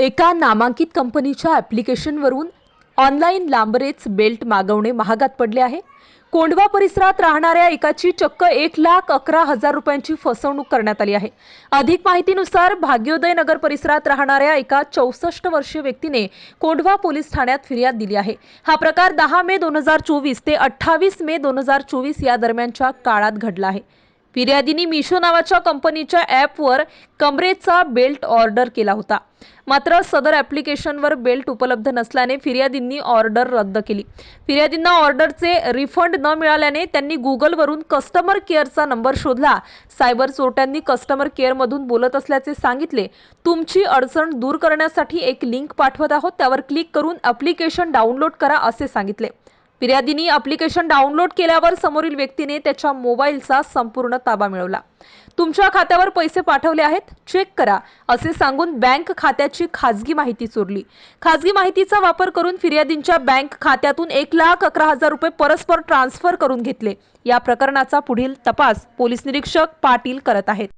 एका नामांकित कंपनीच्या ॲप्लिकेशनवरून ऑनलाईन लांबरेच बेल्ट मागवणे महागात पडले आहे. कोंढवा परिसरात राहणाऱ्या एकाची चक्क एक लाख अकरा हजार रुपयांची फसवणूक करण्यात आली आहे. अधिक माहितीनुसार भाग्योदय नगर परिसरात राहणाऱ्या एका चौसष्ट वर्षीय व्यक्तीने कोंढवा पोलीस ठाण्यात फिर्याद दिली आहे. हा प्रकार दहा मे दोन हजार चोवीस ते अठ्ठावीस मे दोन हजार चोवीस या दरम्यानच्या काळात घडला आहे. फिर्यादीने मिशो नावाच्या कंपनीच्या ॲपवर कमरेचा बेल्ट ऑर्डर केला होता. मात्र सदर ॲप्लिकेशनवर बेल्ट उपलब्ध नसल्याने फिर्यादींनी ऑर्डर रद्द केली. फिर्यादींना ऑर्डरचे रिफंड न मिळाल्याने त्यांनी गुगलवरून कस्टमर केअरचा नंबर शोधला. सायबर चोरट्यांनी कस्टमर केअरमधून बोलत असल्याचे सांगितले. तुमची अडचण दूर करण्यासाठी एक लिंक पाठवत आहोत. त्यावर क्लिक करून ॲप्लिकेशन डाउनलोड करा असे सांगितले. फिर्यादीनी अप्लिकेशन डाउनलोड केल्यावर समोरील व्यक्तीने त्याच्या मोबाईलचा संपूर्ण ताबा मिळवला. तुमच्या खात्यावर पैसे पाठवले आहेत? चेक करा असे सांगून बँक खात्याची खाजगी माहिती चोरली. खाजगी माहितीचा वापर करून फिर्यादींच्या बँक खात्यातून एक लाख अकरा हजार रुपये परस्पर ट्रान्सफर करून घेतले. या प्रकरणाचा पुढील तपास पोलीस निरीक्षक पाटील करत आहेत.